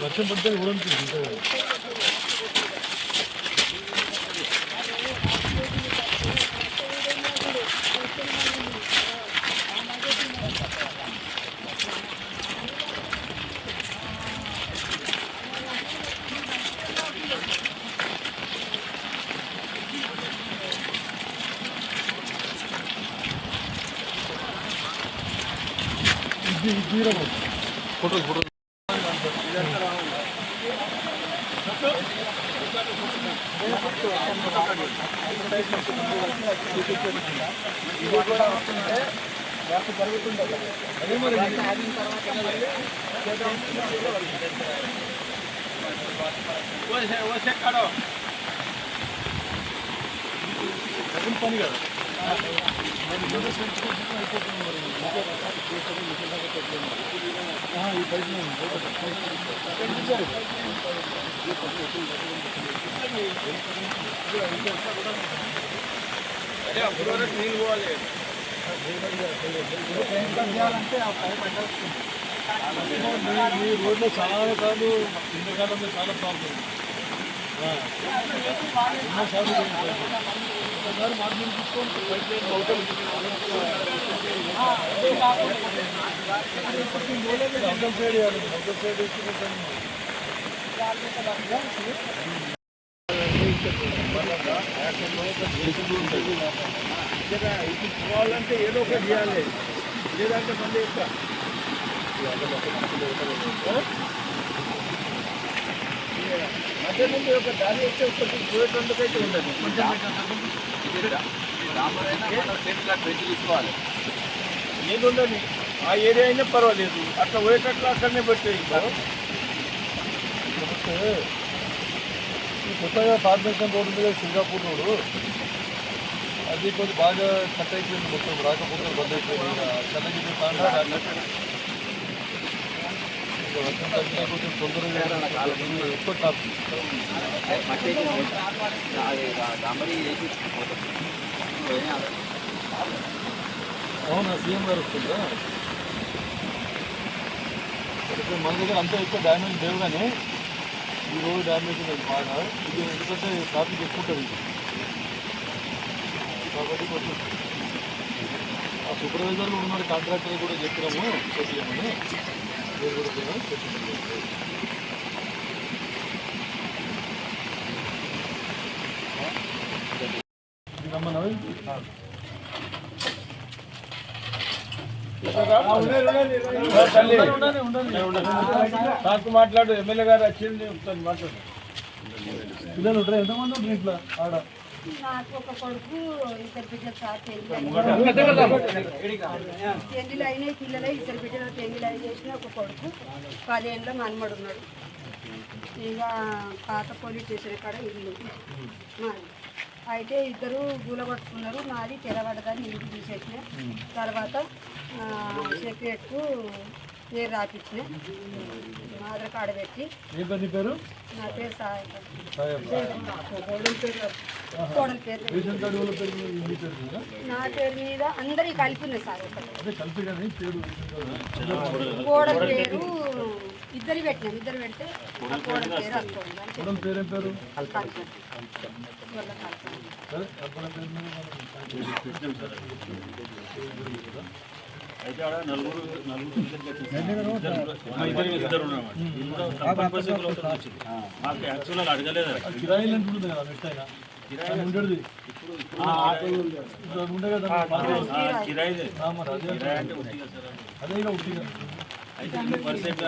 몇천 번째 오른쪽 이거. 이게 이라고 보러 보 ఇది కూడా వస్తుంటే నాకు జరుగుతుంది అదే మరి ఆగిన తర్వాత పని కదా ఈ పైసలు అదే అప్పుడు వరకు నీళ్ళు పోవాలి చేయాలంటే ఆ పైప్ అడ్డొస్తుంది మీ రోడ్లో చాలా రకాలు ఎండాకాలంలో చాలా ప్రాబ్లం ఎన్నోసార్లు ఒకసారి మార్గం చూసుకోండి బయట అవుతుంది సైడ్ ఇవ్వాలి అవుటర్ సైడ్ కావాలంటే ఏదో ఒకటి చేయాలి లేదంటే మళ్ళీ యొక్క మధ్య నుండి ఒక దారి వచ్చే ఒకటి అయితే ఉండదు తీసుకోవాలి ఏది ఉండని ఆ ఏరియా అయినా పర్వాలేదు అట్లా పోయేటట్లు అక్కడనే పెట్టేది నమస్తే ఈ కొత్తగా పార్మేషన్ రోడ్డు మీద సింగపూర్ రోడ్డు అది కొంచెం బాగా కట్ అయిపోయింది మొత్తం రాకపోతే బంద్ అయిపోయింది ఇక చెన్నగిరి తాండా ఇక వర్షం తగ్గినా కొంచెం తొందరగా ఎక్కువ ట్రాఫిక్ డాంబరీ వేసి అవునా సీఎం గారు వస్తుందా ఇప్పుడు మన దగ్గర అంతా ఎక్కువ డ్యామేజ్ లేవు కానీ the whole dimension is part of it. You can such a copy of footer. కాబట్టి కొంచెం ఆ సూపర్వైజర్లు ఉన్న కాంట్రాక్టర్ కూడా చెప్పినాము చెప్పలేమని మీరు కూడా చెప్పినాము రమ్మన్నా నాకు మాట్లాడు ఎమ్మెల్యే గారు వచ్చింది చెప్తాను మాట్లాడు పిల్లలు ఉంటారు ఎంతమంది ఉంటారు ఇంట్లో ఆడ నాకు ఒక కొడుకు ఇద్దరు గూల కొట్టుకున్నారు టెంగిలు అయినాయి ఒక కొడుకు ఉన్నాడు పాత పోలీస్ స్టేషన్ కాడ మాది అయితే ఇద్దరు ఇంటికి తీసేసిన తర్వాత సెక్రెట్కు పేరు రాపించిన ఆధార్ కార్డు పెట్టి పేరు నా పేరు సాయం నా పేరు మీద అందరి కలిపి సార్ పేరు ఇద్దరు పెట్టినాం ఇద్దరు పెడితే పేరు పేరు కల్పన అయితే ఆడ అయితే ఎన్ని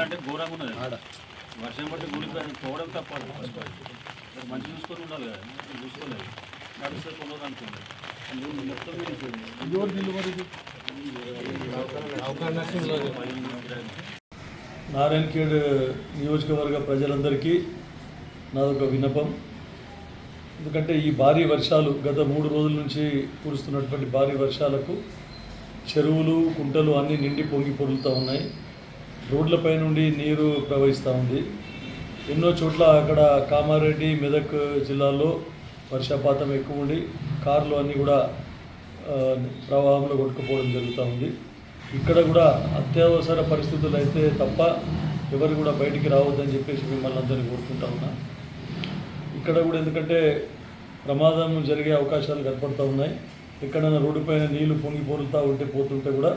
అంటే ఘోరంగా ఉన్నది వర్షం పట్టి గుడిపోయి పోవడం తప్ప మంచి చూసుకొని ఉండాలి కదా చూసుకోలేదు నడుస్తే కొనదు నారాయణఖేడ్ నియోజకవర్గ ప్రజలందరికీ నాదొక విన్నపం ఎందుకంటే ఈ భారీ వర్షాలు గత మూడు రోజుల నుంచి కురుస్తున్నటువంటి భారీ వర్షాలకు చెరువులు కుంటలు అన్నీ నిండి పొంగి పొరులుతూ ఉన్నాయి రోడ్లపై నుండి నీరు ప్రవహిస్తూ ఉంది ఎన్నో చోట్ల అక్కడ కామారెడ్డి మెదక్ జిల్లాల్లో వర్షపాతం ఎక్కువ ఉండి కార్లు అన్నీ కూడా ప్రవాహంలో కొట్టుకుపోవడం జరుగుతూ ఉంది ఇక్కడ కూడా అత్యవసర పరిస్థితులు అయితే తప్ప ఎవరు కూడా బయటికి రావద్దని చెప్పేసి మిమ్మల్ని అందరినీ కోరుకుంటా ఉన్నా ఇక్కడ కూడా ఎందుకంటే ప్రమాదం జరిగే అవకాశాలు కనపడుతూ ఉన్నాయి ఎక్కడైనా రోడ్డుపైన నీళ్లు పొంగి పొరులుతూ ఉంటే పోతుంటే కూడా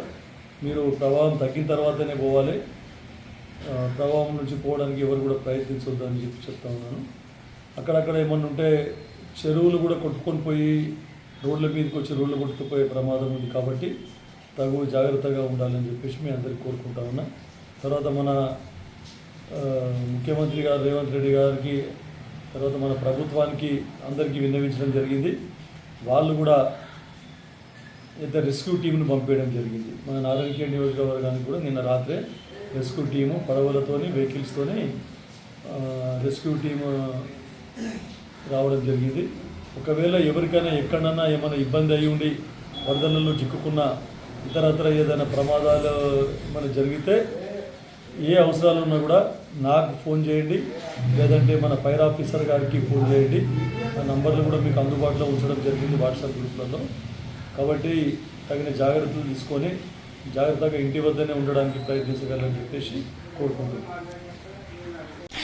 మీరు ప్రవాహం తగ్గిన తర్వాతనే పోవాలి ప్రవాహం నుంచి పోవడానికి ఎవరు కూడా అని చెప్పి చెప్తా ఉన్నాను అక్కడక్కడ ఏమన్నా ఉంటే చెరువులు కూడా కొట్టుకొని పోయి రోడ్ల మీదకి వచ్చి రోడ్లు కొట్టుకుపోయే ప్రమాదం ఉంది కాబట్టి తగు జాగ్రత్తగా ఉండాలని చెప్పేసి మేము అందరికీ కోరుకుంటా ఉన్నా తర్వాత మన ముఖ్యమంత్రి గారు రేవంత్ రెడ్డి గారికి తర్వాత మన ప్రభుత్వానికి అందరికీ విన్నవించడం జరిగింది వాళ్ళు కూడా ఇద్దరు రెస్క్యూ టీంను పంపేయడం జరిగింది మన నారాయణకే నియోజకవర్గానికి కూడా నిన్న రాత్రే రెస్క్యూ టీము పడవలతోని వెహికల్స్తోని రెస్క్యూ టీము రావడం జరిగింది ఒకవేళ ఎవరికైనా ఎక్కడన్నా ఏమైనా ఇబ్బంది అయి ఉండి వరదలలో చిక్కుకున్న ఇతరత్ర ఏదైనా ప్రమాదాలు ఏమైనా జరిగితే ఏ అవసరాలు ఉన్నా కూడా నాకు ఫోన్ చేయండి లేదంటే మన ఫైర్ ఆఫీసర్ గారికి ఫోన్ చేయండి ఆ నంబర్లు కూడా మీకు అందుబాటులో ఉంచడం జరిగింది వాట్సాప్ గ్రూప్లలో కాబట్టి తగిన జాగ్రత్తలు తీసుకొని జాగ్రత్తగా ఇంటి వద్దనే ఉండడానికి ప్రయత్నించగలని చెప్పేసి కోరుకుంటున్నాను